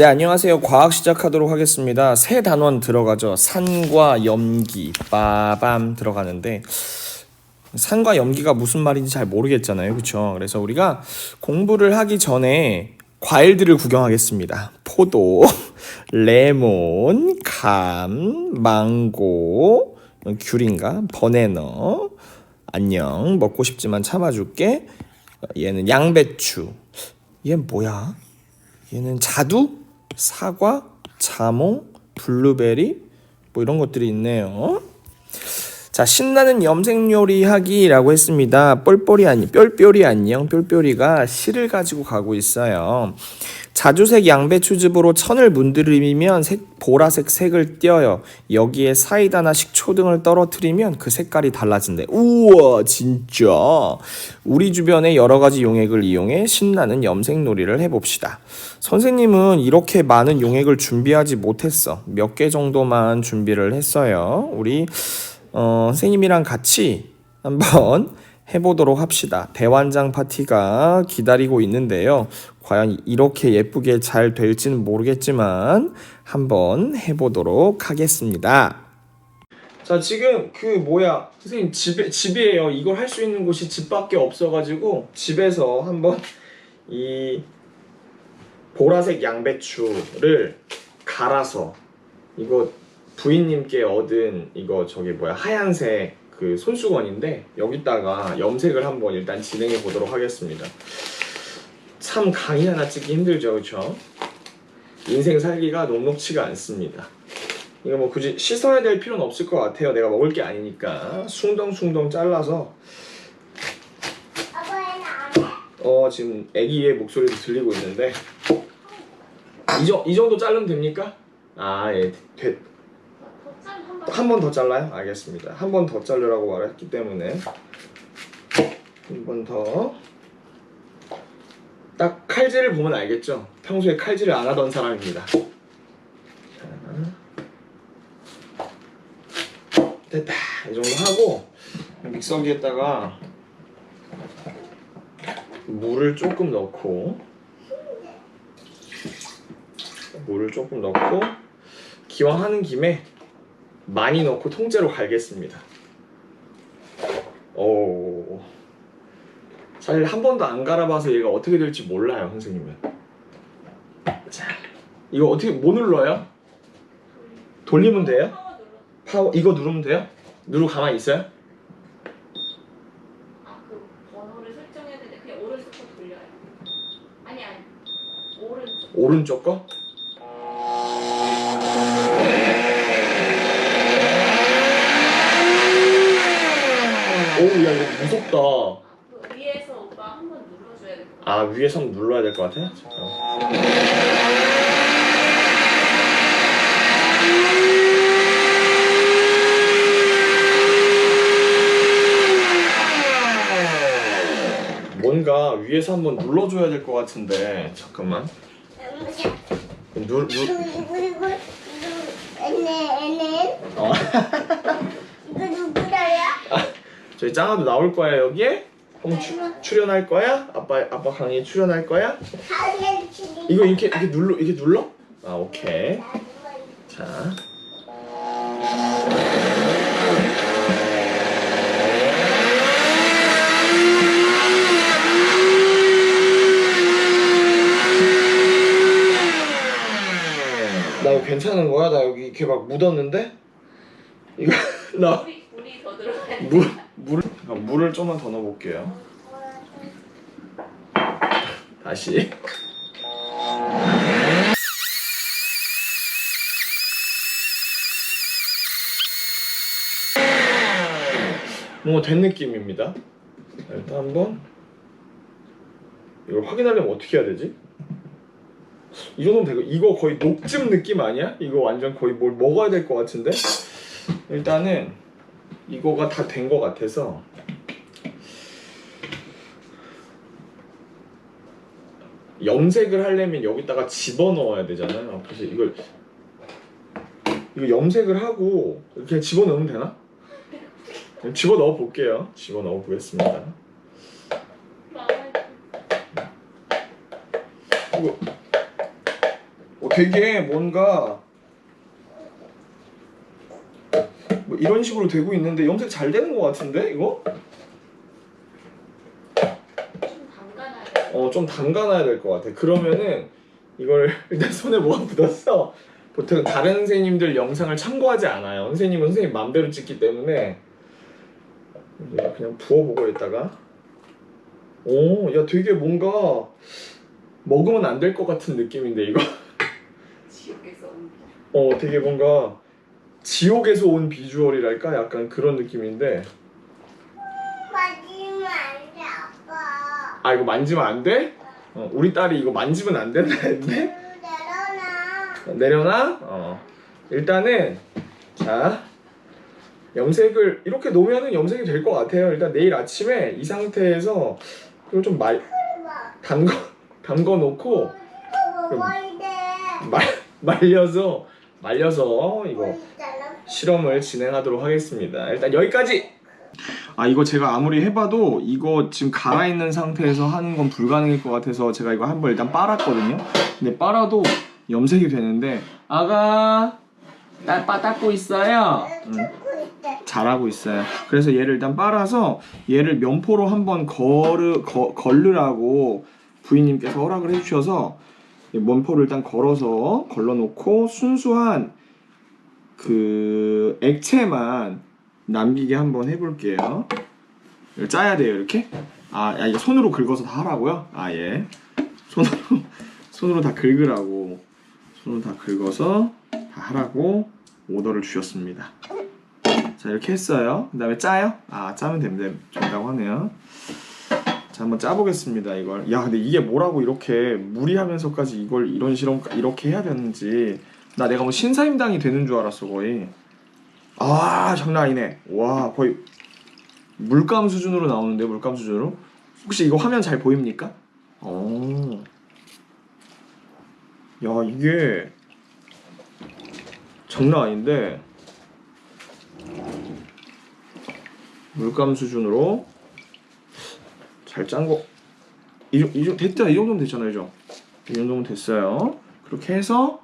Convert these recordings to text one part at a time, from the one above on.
네, 안녕하세요. 과학 시작하도록 하겠습니다. 새 단원 들어가죠. 산과 염기, 빠밤 들어가는데 산과 염기가 무슨 말인지 잘 모르겠잖아요. 그렇죠? 그래서 우리가 공부를 하기 전에 과일들을 구경하겠습니다. 포도, 레몬, 감, 망고, 귤인가? 버네너. 안녕. 먹고 싶지만 참아줄게. 얘는 양배추. 얘는 뭐야? 얘는 자두, 사과, 자몽, 블루베리 뭐 이런 것들이 있네요. 자, 신나는 염색 요리 하기라고 했습니다. 뻘뻘이 아니 뿅뿅이 안녕. 뿅뿅이가 실을 가지고 가고 있어요. 자주색 양배추즙으로 천을 문드리면 색, 보라색 색을 띄어요. 여기에 사이다나 식초 등을 떨어뜨리면 그 색깔이 달라진대. 우와, 진짜. 우리 주변의 여러 가지 용액을 이용해 신나는 염색 놀이를 해봅시다. 선생님은 이렇게 많은 용액을 준비하지 못했어. 몇 개 정도만 준비를 했어요. 우리 어, 선생님이랑 같이 한번 해보도록 합시다. 대환장 파티가 기다리고 있는데요. 과연 이렇게 예쁘게 잘 될지는 모르겠지만 한번 해보도록 하겠습니다. 자 지금 그 뭐야 선생님 집에 집이에요. 이걸 할 수 있는 곳이 집밖에 없어가지고 집에서 한번 이 보라색 양배추를 갈아서 이거 부인님께 얻은 이거 저기 뭐야 하얀색 그 손수건인데 여기다가 염색을 한번 일단 진행해 보도록 하겠습니다. 참 강의 하나 찍기 힘들죠, 그렇죠? 인생 살기가 녹록치가 않습니다. 이거 뭐 굳이 씻어야 될 필요는 없을 것 같아요. 내가 먹을 게 아니니까 숭덩숭덩 잘라서. 어 지금 아기의 목소리도 들리고 있는데 이, 정, 이 정도 자르면 됩니까? 아 예, 돼, 곱창 한 번. 더 잘라요? 알겠습니다. 한 번 더 자르라고 말했기 때문에 한 번 더. 딱 칼질을 보면 알겠죠? 평소에 칼질을 안 하던 사람입니다. 자. 됐다. 이 정도 하고 믹서기에다가 물을 조금 넣고 물을 조금 넣고 기왕 하는 김에 많이 넣고 통째로 갈겠습니다. 오. 사실 한 번도 안 갈아봐서 얘가 어떻게 될지 몰라요, 선생님은. 자, 이거 어떻게 뭐 눌러요? 돌리면 돼요? 파워 이거 누르면 돼요? 누르고 가만히 있어요? 아그 번호를 설정해야 되는데 그냥 오른쪽 거 야 이거 무섭다. 그 위에서 오빠 한 번 눌러줘야 돼. 아 위에서 한번 눌러야 될 것 같아? 잠깐만. 뭔가 위에서 한번 눌러줘야 될 것 같은데 잠깐만 눌, 눌, 어. 저희 짱아도 나올 거야 여기에? 형 추, 출연할 거야? 아빠 아빠 강의 출연할 거야? 이거 이렇게 이렇게 눌러 이렇게 눌러? 아 오케이 자 나 이거 괜찮은 거야? 나 여기 이렇게 막 묻었는데? 이거 나 물이 물이 더 들어가야 돼. 물, 물, 아, 물을 좀만 더 넣어볼게요. 다시. 뭔가 된 느낌입니다. 자, 일단 한번 이걸 확인하려면 어떻게 해야 되지? 이 정도면 되고 이거 거의 녹즙 느낌 아니야? 이거 완전 거의 뭘 먹어야 될 것 같은데? 일단은 이거가 다 된 것 같아서 염색을 하려면 여기다가 집어넣어야 되잖아요. 그래서 이걸 이거 염색을 하고 이렇게 집어넣으면 되나? 집어넣어 볼게요. 집어넣어 보겠습니다. 이거 되게 뭔가 뭐 이런 식으로 되고 있는데 염색 잘 되는 것 같은데 이거? 좀 담가놔야 돼. 어좀 담가놔야 될 것 같아. 그러면은 이걸 일단 손에 뭐가 묻었어. 보통 다른 선생님들 영상을 참고하지 않아요. 선생님은 선생님 맘대로 찍기 때문에 그냥 부어보고 있다가 오, 야 되게 뭔가 먹으면 안 될 것 같은 느낌인데 이거. 어, 되게 뭔가 지옥에서 온 비주얼이랄까 약간 그런 느낌인데. 맞으면 안 돼, 아빠. 아 이거 만지면 안 돼? 어, 우리 딸이 이거 만지면 안 된다 했는데. 내려놔. 내려놔. 어. 일단은 자 염색을 이렇게 놓으면은 염색이 될 것 같아요. 일단 내일 아침에 이 상태에서 이거 좀말 봐. 담궈 담궈 놓고. 말 말려서 말려서 이거. 실험을 진행하도록 하겠습니다. 일단 여기까지. 아 이거 제가 아무리 해봐도 이거 지금 갈아 있는 상태에서 하는 건 불가능할 것 같아서 제가 이거 한 번 일단 빨았거든요. 근데 빨아도 염색이 되는데 아가 따빠 닦고 있어요. 잘하고 있어요. 그래서 얘를 일단 빨아서 얘를 면포로 한번 걸으 거, 걸르라고 부인님께서 허락을 해주셔서 이 면포를 일단 걸어서 걸러놓고 순수한 그 액체만 남기게 한번 해볼게요. 이걸 짜야 돼요 이렇게? 아, 야, 이거 손으로 긁어서 다 하라고요? 아 예. 손으로 손으로 다 긁으라고 손으로 다 긁어서 다 하라고 오더를 주셨습니다. 자 이렇게 했어요. 그 다음에 짜요? 아 짜면 됩니다. 된다고 하네요. 자 한번 짜보겠습니다 이걸. 야 근데 이게 뭐라고 이렇게 무리하면서까지 이걸 이런 실험 이렇게 해야 되는지 나 내가 뭐 신사임당이 되는 줄 알았어 거의. 아 장난 아니네. 와 거의 물감 수준으로 나오는데 물감 수준으로. 혹시 이거 화면 잘 보입니까? 어. 야 이게 장난 아닌데. 물감 수준으로 잘 짠 거. 이, 정- 이, 정- 됐다. 이 정도면 됐잖아요. 그죠? 이 정도면 됐어요. 그렇게 해서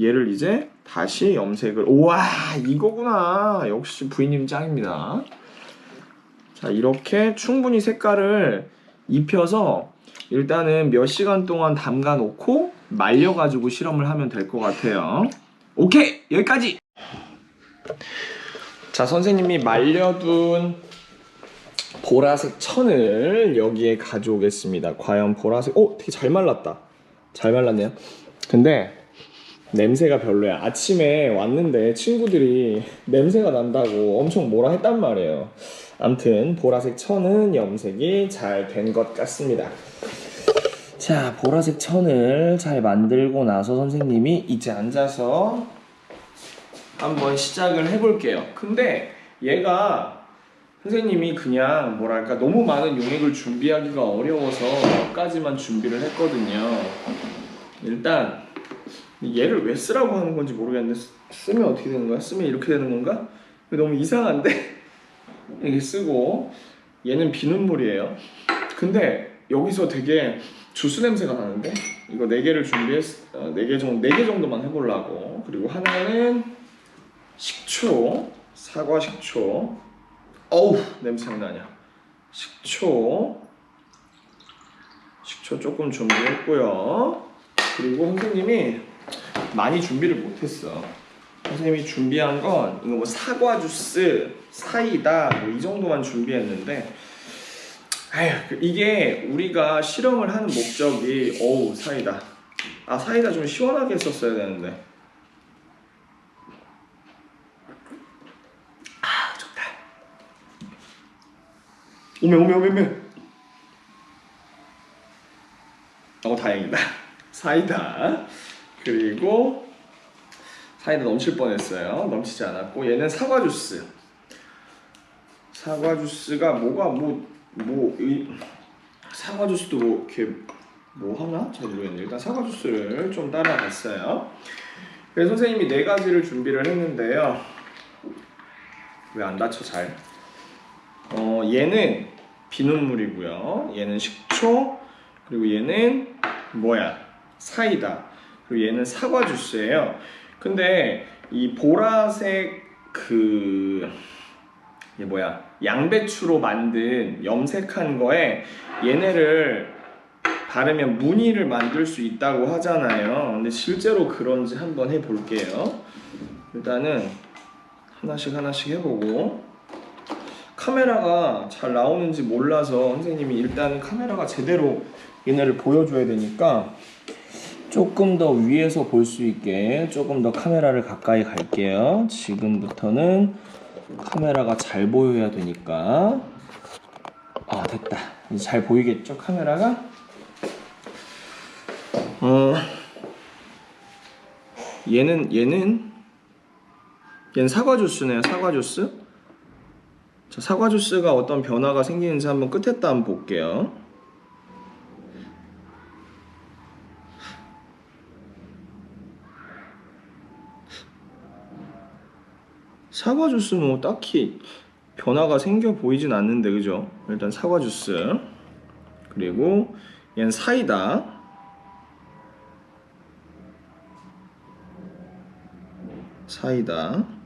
얘를 이제 다시 염색을. 우와, 이거구나. 역시 부인님 짱입니다. 자, 이렇게 충분히 색깔을 입혀서 일단은 몇 시간 동안 담가 놓고 말려가지고 실험을 하면 될 것 같아요. 오케이! 여기까지! 자, 선생님이 말려둔 보라색 천을 여기에 가져오겠습니다. 과연 보라색, 오, 되게 잘 말랐다. 잘 말랐네요. 근데 냄새가 별로야. 아침에 왔는데 친구들이 냄새가 난다고 엄청 뭐라 했단 말이에요. 암튼 보라색 천은 염색이 잘 된 것 같습니다. 자, 보라색 천을 잘 만들고 나서 선생님이 이제 앉아서 한번 시작을 해볼게요. 근데 얘가 선생님이 그냥 뭐랄까 너무 많은 용액을 준비하기가 어려워서 몇 가지만 준비를 했거든요. 일단 얘를 왜 쓰라고 하는 건지 모르겠는데 쓰- 쓰면 어떻게 되는 거야? 쓰면 이렇게 되는 건가? 너무 이상한데 이렇게 쓰고 얘는 비눗물이에요. 근데 여기서 되게 주스 냄새가 나는데 이거 네 개를 준비했 어, 네개 정도 네개 정도만 해보려고 그리고 하나는 식초, 사과 식초. 어우 냄새 아니야. 식초, 식초 조금 준비했고요. 그리고 선생님이 많이 준비를 못했어. 선생님이 준비한 건 이거 뭐 사과 주스, 사이다 뭐 이 정도만 준비했는데. 아휴 그 이게 우리가 실험을 하는 목적이 어우 사이다. 아 사이다 좀 시원하게 했었어야 되는데. 오메 오메 오메 오메. 어 다행이다. 사이다. 그리고 사이다 넘칠 뻔했어요. 넘치지 않았고 얘는 사과 주스. 사과 주스가 뭐가 뭐뭐 사과 주스도 뭐 이렇게 뭐 하나? 잘 모르겠네. 일단 사과 주스를 좀 따라갔어요. 그래서 선생님이 네 가지를 준비를 했는데요. 왜 안 다쳐 잘 어, 얘는 비눗물이고요. 얘는 식초, 그리고 얘는 뭐야? 사이다. 그리고 얘는 사과 주스예요. 근데 이 보라색 그 이게 뭐야 양배추로 만든 염색한 거에 얘네를 바르면 무늬를 만들 수 있다고 하잖아요. 근데 실제로 그런지 한번 해볼게요. 일단은 하나씩 하나씩 해보고 카메라가 잘 나오는지 몰라서 선생님이 일단 카메라가 제대로 얘네를 보여줘야 되니까 조금 더 위에서 볼 수 있게 조금 더 카메라를 가까이 갈게요. 지금부터는 카메라가 잘 보여야 되니까. 아 됐다. 이제 잘 보이겠죠 카메라가? 어 얘는 얘는? 얘는 사과 주스네요 사과 주스 자 사과 주스가 어떤 변화가 생기는지 한번 끝에다 한번 볼게요. 사과 주스 뭐 딱히 변화가 생겨 보이진 않는데 그죠? 일단 사과 주스 그리고 얘는 사이다. 사이다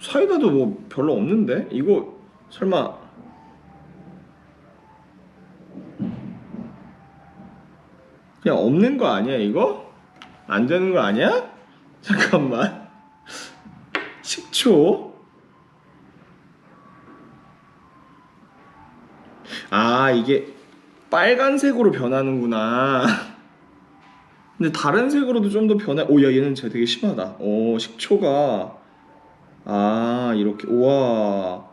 사이다도 뭐 별로 없는데? 이거 설마. 그냥 없는 거 아니야 이거? 안 되는 거 아니야? 잠깐만. 식초? 아 이게 빨간색으로 변하는구나. 근데 다른 색으로도 좀 더 변해. 오 야 얘는 진짜 되게 심하다. 오 식초가 아 이렇게 우와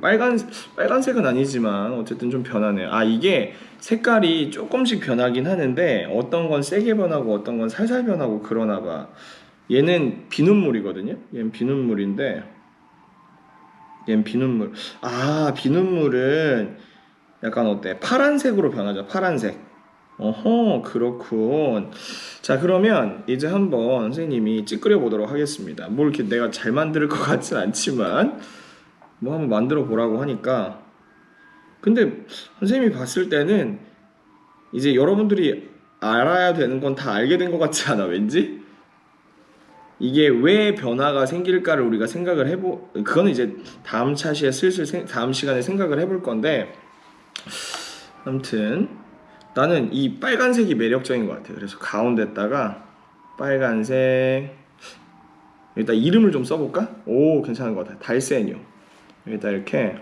빨간 빨간색은 아니지만 어쨌든 좀 변하네요 아 이게 색깔이 조금씩 변하긴 하는데 어떤 건 세게 변하고 어떤 건 살살 변하고 그러나 봐 얘는 비눗물이거든요. 얘는 비눗물인데 얘는 비눗물. 아 비눗물은 약간 어때? 파란색으로 변하죠. 파란색. 어허 그렇군. 자 그러면 이제 한번 선생님이 찌끄려 보도록 하겠습니다. 뭘 이렇게 내가 잘 만들 것 같진 않지만 뭐 한번 만들어 보라고 하니까 근데 선생님이 봤을 때는 이제 여러분들이 알아야 되는 건 다 알게 된 것 같지 않아 왠지? 이게 왜 변화가 생길까를 우리가 생각을 해보 그거는 이제 다음 차시에 슬슬 생- 다음 시간에 생각을 해볼 건데 아무튼 나는 이 빨간색이 매력적인 것 같아 그래서 가운데다가 빨간색. 여기다 이름을 좀 써볼까? 오 괜찮은 것 같아 달세뇨 여기다 이렇게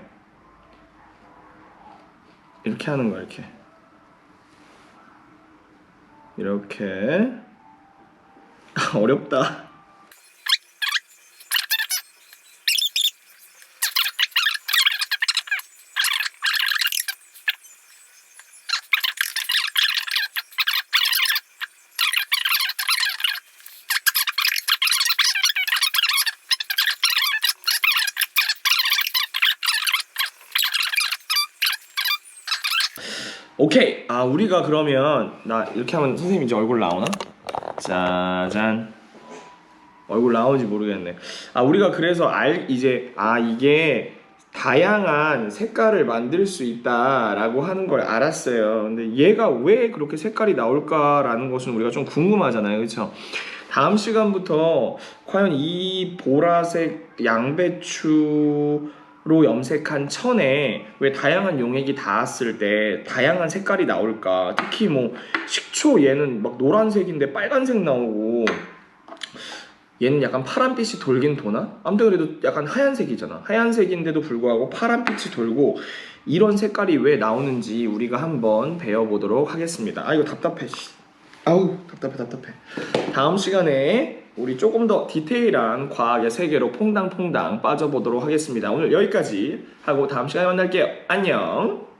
이렇게 하는 거야 이렇게. 이렇게. 어렵다 오케이. 아 우리가 그러면 나 이렇게 하면 선생님 이제 얼굴 나오나? 짜잔. 얼굴 나오는지 모르겠네. 아 우리가 그래서 알 이제 아 이게 다양한 색깔을 만들 수 있다라고 하는 걸 알았어요. 근데 얘가 왜 그렇게 색깔이 나올까라는 것은 우리가 좀 궁금하잖아요. 그렇죠? 다음 시간부터 과연 이 보라색 양배추 로 염색한 천에 왜 다양한 용액이 닿았을 때 다양한 색깔이 나올까? 특히 뭐 식초 얘는 막 노란색인데 빨간색 나오고 얘는 약간 파란빛이 돌긴 도나? 아무튼 그래도 약간 하얀색이잖아. 하얀색인데도 불구하고 파란빛이 돌고 이런 색깔이 왜 나오는지 우리가 한번 배워보도록 하겠습니다. 아 이거 답답해. 씨. 아우 답답해 답답해. 다음 시간에 우리 조금 더 디테일한 과학의 세계로 퐁당퐁당 빠져보도록 하겠습니다. 오늘 여기까지 하고 다음 시간에 만날게요. 안녕.